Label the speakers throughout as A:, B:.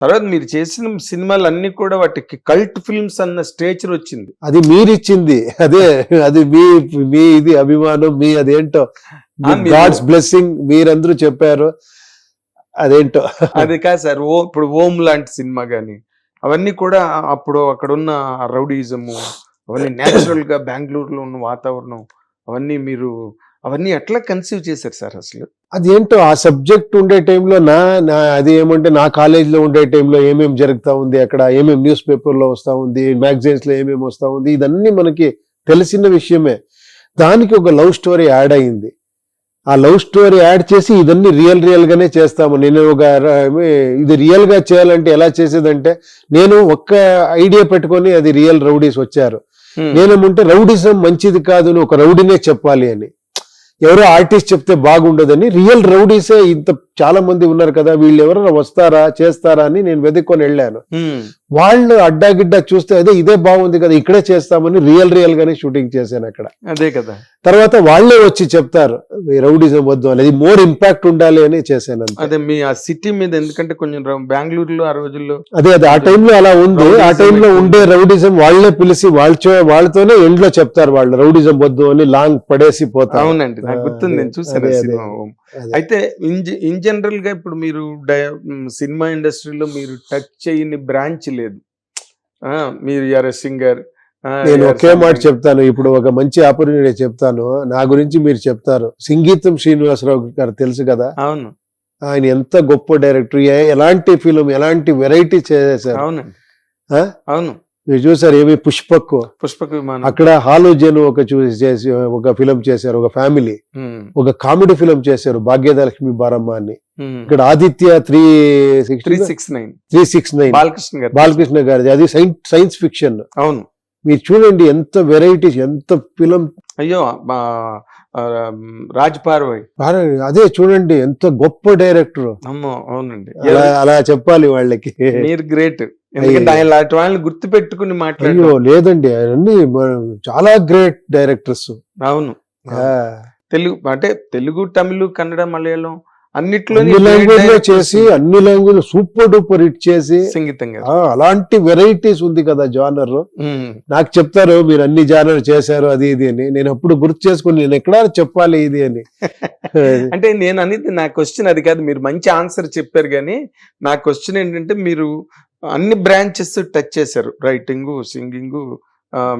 A: తర్వాత మీరు చేసిన సినిమాలు అన్ని కూడా వాటికి కల్ట్ ఫిల్మ్స్ అన్న స్టేచర్ వచ్చింది.
B: అది మీరిచ్చింది. అదే అది మీ మీ ఇది అభిమానం మీ అదేంటో?
A: మీరు-
B: గాడ్స్ బ్లెస్సింగ్ మీరందరూ చెప్పారు. అదేంటో?
A: అది కాదు సార్ ఓ ఇప్పుడు ఓం లాంటి సినిమా గాని అవన్నీ కూడా అప్పుడు అక్కడ ఉన్న రౌడీజము అవన్నీ న్యాచురల్గా బెంగళూరులో ఉన్న వాతావరణం అవన్నీ మీరు అవన్నీ ఎట్లా కన్సీవ్ చేశారు సార్ అసలు?
B: అదేంటో ఆ సబ్జెక్ట్ ఉండే టైంలో నా నా అది ఏమంటే నా కాలేజీలో ఉండే టైంలో ఏమేమి జరుగుతా ఉంది అక్కడ ఏమేమి న్యూస్ పేపర్లో వస్తా ఉంది మ్యాగజైన్స్లో ఏమేమి వస్తా ఉంది ఇదన్నీ మనకి తెలిసిన విషయమే. దానికి ఒక లవ్ స్టోరీ యాడ్ అయింది. ఆ లవ్ స్టోరీ యాడ్ చేసి ఇదన్నీ రియల్ రియల్ గానే చేస్తాము. నేను ఒక ఇది రియల్గా చేయాలంటే ఎలా చేసేదంటే నేను ఒక్క ఐడియా పెట్టుకొని అది రియల్ రౌడీస్ వచ్చారు. నేనేమంటే రౌడిజం మంచిది కాదు అని ఒక రౌడీనే చెప్పాలి అని. ఎవరో ఆర్టిస్ట్ చెప్తే బాగుండదని రియల్ రౌడీసే ఇంత చాలా మంది ఉన్నారు కదా వీళ్ళు ఎవరైనా వస్తారా చేస్తారా అని నేను వెతుక్కొని వెళ్ళాను. వాళ్ళు అడ్డాగిడ్డా చూస్తే అదే ఇదే బాగుంది కదా ఇక్కడే చేస్తామని రియల్ రియల్ గానే షూటింగ్ చేశాను అక్కడ.
A: అదే కదా.
B: తర్వాత వాళ్ళే వచ్చి చెప్తారు రౌడిజం వద్దు అని అది మోర్ ఇంపాక్ట్ ఉండాలి అని చేశాను
A: అదే మీ ఆ సిటీ మీద ఎందుకంటే కొంచెం బెంగళూరులో ఆ రోజుల్లో
B: అదే అదే ఆ టైంలో అలా ఉంది. ఆ టైంలో. ఉండే రౌడిజం వాళ్ళే పిలిచి వాళ్ళ వాళ్ళతోనే ఎండ్లో చెప్తారు వాళ్ళు రౌడిజం వద్దు అని లాంగ్ పడేసి పోతారు.
A: అవునండి నాకు గుర్తుంది నేను చూసాను. అయితే ఇన్ ఇన్ జనరల్గా ఇప్పుడు మీరు సినిమా ఇండస్ట్రీలో మీరు టచ్ చేయని బ్రాంచ్ లేదు. ఆ, మీరు ఆర్ సింగర్
B: నేను ఒకే మాట చెప్తాను. ఇప్పుడు ఒక మంచి ఆపర్చునిటీ చెప్తాను. నా గురించి మీరు చెప్తారు. సంగీతం శ్రీనివాసరావు గారు తెలుసు కదా?
A: అవును.
B: ఆయన ఎంత గొప్ప డైరెక్టర్. ఎలాంటి ఫిలిం ఎలాంటి వెరైటీ చేశారు?
A: అవునండి
B: ఆ?
A: అవును.
B: మీరు చూసారు ఏమి పుష్పక్?
A: పుష్పక విమానం.
B: అక్కడ హాలోజన్ ఒక చూసి చేసి ఒక ఫిలిం చేశారు ఒక ఫ్యామిలీ ఒక కామెడీ ఫిలిం చేశారు భాగ్యదలక్ష్మి బారమ్మ అని. ఇక్కడ Aditya three
A: three
B: six
A: nine.
B: Three six nine.
A: Balakrishna garu.
B: Balakrishna గారిది. అది సైన్స్ సైన్స్ ఫిక్షన్
A: అవును.
B: మీరు చూడండి ఎంత వెరైటీస్ ఎంత ఫిలిం
A: అయ్యో రాజ్ పార్వై.
B: అదే చూడండి ఎంత గొప్ప డైరెక్టర్
A: అమ్మో అవునండి.
B: అలా అలా చెప్పాలి వాళ్ళకి.
A: మీరు గ్రేట్. ఎందుకంటే ఆయన లాంటి వాళ్ళని గుర్తు పెట్టుకుని
B: అయ్యో
A: మాట్లాడారు
B: లేదండి అన్ని చాలా గ్రేట్ డైరెక్టర్స్.
A: అవును. తెలుగు అంటే తెలుగు తమిళ కన్నడ మలయాళం అన్నిట్లోని
B: అన్ని
A: great లాంగ్వేజ్లో
B: చేసి అన్ని లాంగ్వేజ్ సూపర్ డూపర్ హిట్ చేసి
A: సంగీతంగా.
B: అలాంటి వెరైటీస్ ఉంది కదా జానర్. నాకు చెప్తారు మీరు అన్ని జానర్ చేశారు అది ఇది అని. నేను అప్పుడు గుర్తు చేసుకుని నేను ఎక్కడా చెప్పాలి ఇది అని.
A: అంటే నేను అనేది నా క్వశ్చన్ అది కాదు మీరు మంచి ఆన్సర్ చెప్పారు కానీ నా క్వశ్చన్ ఏంటంటే మీరు అన్ని బ్రాంచెస్ టచ్ చేశారు. రైటింగ్ సింగింగ్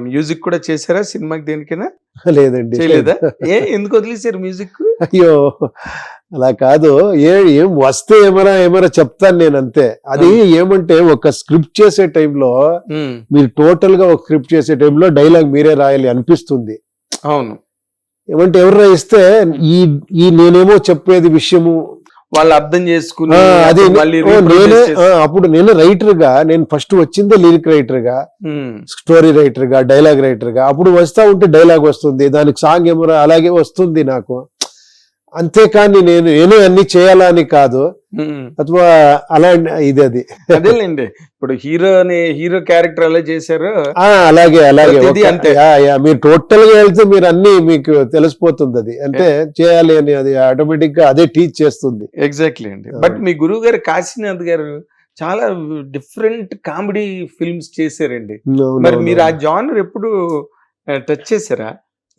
A: మ్యూజిక్ కూడా చేశారా? సినిమాకి దేనికైనా?
B: లేదండి.
A: చేయలేదా? ఏ ఎందుకు వదిలేశారు మ్యూజిక్?
B: అయ్యో అలా కాదు. ఏ ఏం వస్తే ఏమైనా ఏమైనా చెప్తాను నేను అంతే. అది ఏమంటే ఒక స్క్రిప్ట్ చేసే టైంలో మీరు టోటల్గా ఒక స్క్రిప్ట్ చేసే టైంలో డైలాగ్ మీరే రాయాలి అనిపిస్తుంది.
A: అవును.
B: ఏమంటే ఎవరైనా ఇస్తే ఈ ఈ నేనేమో చెప్పేది విషయము
A: వాళ్ళు అర్థం చేసుకుని
B: అది నేనే అప్పుడు నేను రైటర్గా నేను ఫస్ట్ వచ్చిందే లిరిక్
A: రైటర్గా
B: స్టోరీ రైటర్గా డైలాగ్ రైటర్గా అప్పుడు వస్తా ఉంటే డైలాగ్ వస్తుంది దానికి సాంగ్ ఏమో అలాగే వస్తుంది నాకు. అంతేకాని నేను ఏను అన్ని చేయాలని కాదు. అథవా అలా ఇది అది.
A: అదేలేండి. ఇప్పుడు హీరో అనే హీరో క్యారెక్టర్ అలా చేశారు
B: అలాగే అలాగే. మీరు టోటల్గా వెళ్తే మీరు అన్ని మీకు తెలిసిపోతుంది అది. అంటే చేయాలి అని అది ఆటోమేటిక్గా అదే టీచ్ చేస్తుంది.
A: ఎగ్జాక్ట్లీ అండి. బట్ మీ గురువు గారు కాశీనాథ్ గారు చాలా డిఫరెంట్ కామెడీ ఫిల్మ్స్ చేశారండి. మరి మీరు ఆ జానర్ ఎప్పుడు టచ్ చేశారా?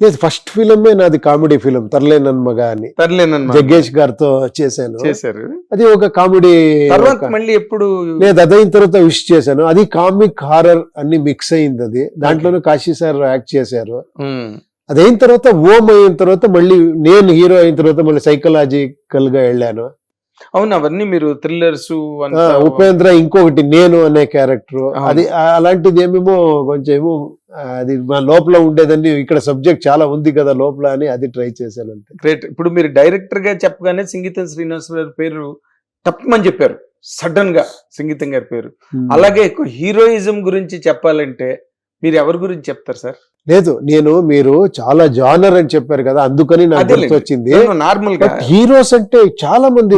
B: లేదు ఫస్ట్ ఫిలిమే నాది కామెడీ ఫిలిం తర్లే నన్మగ అని
A: తర్లేనన్నమాట
B: జగ్గేష్ గారితో చేశాను.
A: చేశారు.
B: అది ఒక కామెడీ
A: మళ్ళీ ఎప్పుడు
B: లేదు అదైన తర్వాత విష్ చేశాను. అది కామిక్ హారర్ అన్ని మిక్స్ అయింది అది. దాంట్లోనే కాశీ సార్ యాక్ట్ చేశారు. అదైన తర్వాత ఓం అయిన తర్వాత మళ్ళీ నేను హీరో అయిన తర్వాత మళ్ళీ సైకలాజికల్గా వెళ్ళాను.
A: అవును అవన్నీ మీరు థ్రిల్లర్స్
B: ఉపేంద్ర ఇంకొకటి నేను అనే క్యారెక్టర్. అది అలాంటిది ఏమేమో కొంచెం ఏమో అది మా లోపల ఉండేదని ఇక్కడ సబ్జెక్ట్ చాలా ఉంది కదా లోపల అని అది ట్రై చేశాను అంతే.
A: గ్రేట్ ఇప్పుడు మీరు డైరెక్టర్గా చెప్పగానే సంగీతం శ్రీనివాసరావు గారి పేరు తప్పమని చెప్పారు. సడన్గా సంగీతం గారి పేరు. అలాగే హీరోయిజం గురించి చెప్పాలంటే మీరు ఎవరి గురించి చెప్తారు సార్?
B: లేదు నేను మీరు చాలా జానర్ అని చెప్పారు కదా అందుకని నాకు. గుర్తొచ్చింది. నార్మల్గా హీరోస్ అంటే చాలా మంది?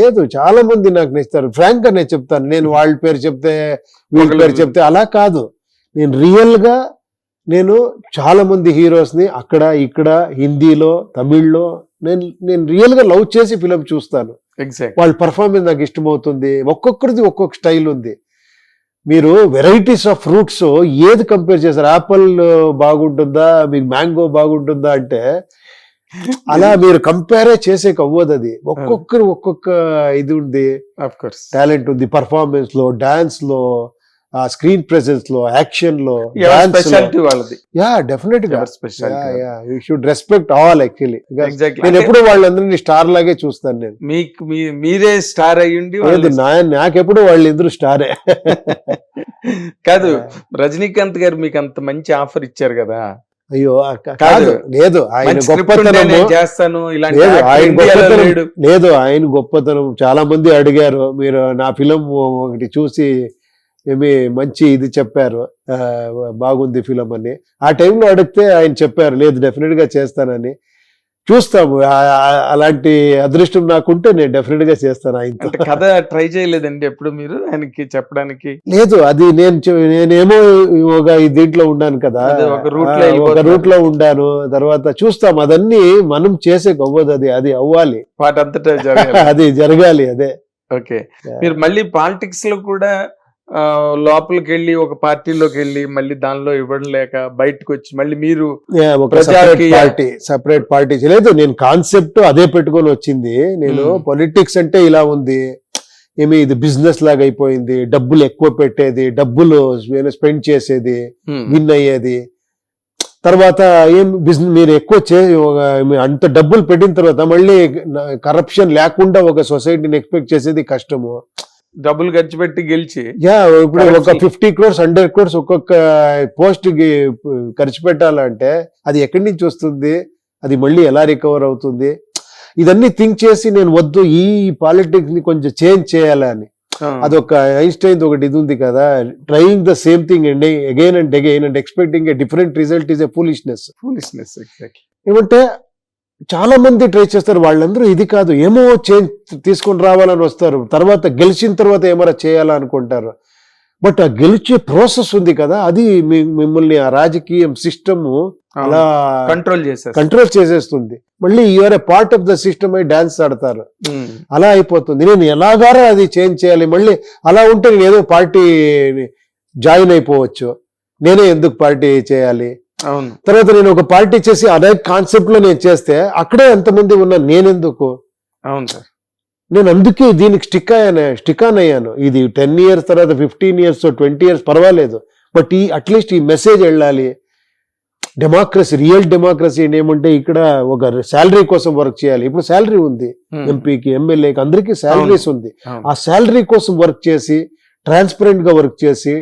B: లేదు చాలా మంది నాకు నచ్చుతారు. ఫ్రాంక్గా నేను చెప్తాను. నేను వాళ్ళ పేరు చెప్తే వీళ్ళ పేరు చెప్తే అలా కాదు. నేను రియల్గా నేను చాలా మంది హీరోస్ని అక్కడ ఇక్కడ హిందీలో తమిళ్ళో నేను నేను రియల్గా లవ్ చేసి ఫిలిం చూస్తాను.
A: ఎగ్జాక్ట్
B: వాళ్ళ పర్ఫార్మెన్స్ నాకు ఇష్టమవుతుంది. ఒక్కొక్కరిది ఒక్కొక్క స్టైల్ ఉంది. మీరు వెరైటీస్ ఆఫ్ ఫ్రూట్స్ ఏది కంపేర్ చేస్తారు యాపిల్ బాగుంటుందా? మీకు మ్యాంగో బాగుంటుందా అంటే అలా మీరు కంపేరే చేసే అవ్వదు అది. ఒక్కొక్కరు ఒక్కొక్క ఇది ఉంది.
A: ఆఫ్ కోర్స్
B: టాలెంట్ ఉంది పర్ఫార్మెన్స్లో డాన్స్లో స్క్రీన్ ప్రెసెన్స్లో యాక్షన్లో
A: స్పెషాలిటీ వాళ్ళది?
B: యా
A: డెఫినెట్గా.
B: You should respect all actually నేను ఎప్పుడు వాళ్ళందరినీ స్టార్ లాగే చూస్తాను నేను.
A: మీకు మీ- మీరే స్టార్ అయ్యుండి
B: లేదు
A: వాళ్ళు-
B: నాకెప్పుడు వాళ్ళిద్దరు స్టారే
A: కాదు రజనీకాంత్ గారు మీకు అంత మంచి ఆఫర్ ఇచ్చారు కదా?
B: అయ్యో
A: కాదు.
B: లేదు ఆయన
A: నేను చేస్తాను ఇలాంటి
B: లేదు ఆయన గొప్పతనం లేదు ఆయన గొప్పతనం చాలా మంది అడిగారు మీరు నా ఫిలం ఒకటి చూసి ఏమి మంచి ఇది చెప్పారు. బాగుంది ఫిలం అని. ఆ టైంలో అడిగితే ఆయన చెప్పారు లేదు డెఫినెట్గా చేస్తానని. చూస్తాము. అలాంటి అదృష్టం నాకుంటే నేను డెఫినెట్గా చేస్తాను ఆయనతో.
A: అంటే కథ ట్రై చేయలేదండి ఎప్పుడు మీరు? ఆయనకి చెప్పడానికి?
B: లేదు అది నేను నేనేమో ఒక ఈ దీంట్లో ఉన్నాను కదా.
A: ఒక.
B: రూట్లో ఉండాను. తర్వాత చూస్తాం. అదన్నీ మనం చేసే అవ్వదు అది. అది అవ్వాలి.
A: వాటంతటా జరగాలి.
B: అది జరగాలి అదే.
A: ఓకే. మీరు మళ్ళీ పాలిటిక్స్లో కూడా లోపలికి వెళ్ళి ఒక పార్టీలోకి వెళ్ళి మళ్ళీ దానిలో ఇవ్వడం లేక బయటకు వచ్చి మళ్ళీ మీరు
B: పార్టీ సపరేట్ పార్టీ లేదు నేను కాన్సెప్ట్ అదే పెట్టుకొని వచ్చింది. నేను. పొలిటిక్స్ అంటే ఇలా ఉంది. ఏమి ఇది బిజినెస్ లాగా అయిపోయింది. డబ్బులు ఎక్కువ పెట్టేది డబ్బులు స్పెండ్ చేసేది విన్ అయ్యేది. తర్వాత ఏం బిజినెస్ మీరు ఎక్కువ చే అంత డబ్బులు పెట్టిన తర్వాత మళ్ళీ కరప్షన్ లేకుండా ఒక సొసైటీని ఎక్స్పెక్ట్ చేసేది కష్టము.
A: డబ్బులు ఖర్చు పెట్టి గెలిచి
B: యా ఇప్పుడు ఒక. ఫిఫ్టీ క్రోర్స్ హండ్రెడ్ క్రోర్స్ ఒక్కొక్క పోస్ట్ ఖర్చు పెట్టాలంటే అది ఎక్కడి నుంచి వస్తుంది? అది మళ్ళీ ఎలా రికవర్ అవుతుంది? ఇదన్నీ థింక్ చేసి నేను వద్దు ఈ పాలిటిక్స్ని కొంచెం చేంజ్ చేయాలని అదొక ఐన్స్టైన్ ఒకటి ఇది ఉంది కదా trying the same thing and again and again and expecting a different result is a foolishness
A: exactly.
B: ఏమంటే చాలా మంది ట్రై చేస్తారు వాళ్ళందరూ ఇది కాదు ఏమో చేంజ్ తీసుకొని రావాలని వస్తారు తర్వాత గెలిచిన తర్వాత ఏమైనా చేయాలనుకుంటారు బట్ ఆ గెలిచే ప్రాసెస్ ఉంది కదా అది మిమ్మల్ని ఆ రాజకీయం సిస్టమ్ అలా
A: కంట్రోల్ చేశారు
B: కంట్రోల్ చేసేస్తుంది. మళ్ళీ you're a part of the system అయి డాన్స్ ఆడతారు.
A: హ్మ్,
B: అలా అయిపోతుంది. నేను ఎలాగారా అది చేంజ్ చేయాలి మళ్ళీ అలా ఉంటే నేను ఏదో పార్టీ జాయిన్ అయిపోవచ్చు. నేనే ఎందుకు పార్టీ చేయాలి? తర్వాత నేను ఒక పార్టీ చేసి అదే కాన్సెప్ట్లో నేను చేస్తే అక్కడే ఎంతమంది ఉన్నా నేనెందుకు?
A: అవును సార్.
B: నేను అందుకే దీనికి స్టిక్ అయ్యాను స్టిక్ ఆన్ అయ్యాను. ఇది టెన్ ఇయర్స్ తర్వాత ఫిఫ్టీన్ ఇయర్స్ ట్వంటీ ఇయర్స్ పర్వాలేదు. బట్ ఈ అట్లీస్ట్ ఈ మెసేజ్ వెళ్ళాలి. డెమోక్రసీ రియల్ డెమోక్రసీ ఏమంటే ఇక్కడ ఒక శాలరీ కోసం వర్క్ చేయాలి. ఇప్పుడు శాలరీ ఉంది. ఎంపీకి ఎమ్మెల్యేకి అందరికీ శాలరీస్ ఉంది. ఆ శాలరీ కోసం వర్క్ చేసి ట్రాన్స్పరెంట్గా వర్క్ చేసి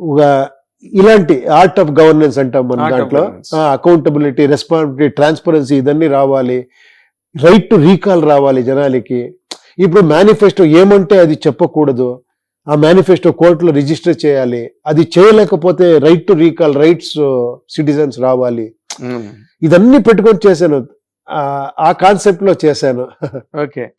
B: ఒక ఇలాంటి ఆర్ట్ ఆఫ్ గవర్నెన్స్ అంటాం మన దాంట్లో. అకౌంటబిలిటీ రెస్పాన్సిబిలిటీ ట్రాన్స్పరెన్సీ ఇదన్నీ రావాలి. రైట్ టు రీకాల్ రావాలి జనాలకి. ఇప్పుడు మేనిఫెస్టో ఏమంటే అది చెప్పకూడదు. ఆ మేనిఫెస్టో కోర్టులో రిజిస్టర్ చేయాలి. అది చేయలేకపోతే right to recall rights citizens రావాలి.
A: హ్మ్,
B: ఇదన్నీ పెట్టుకొని చేశాను. ఆ కాన్సెప్ట్లో చేశాను.
A: ఓకే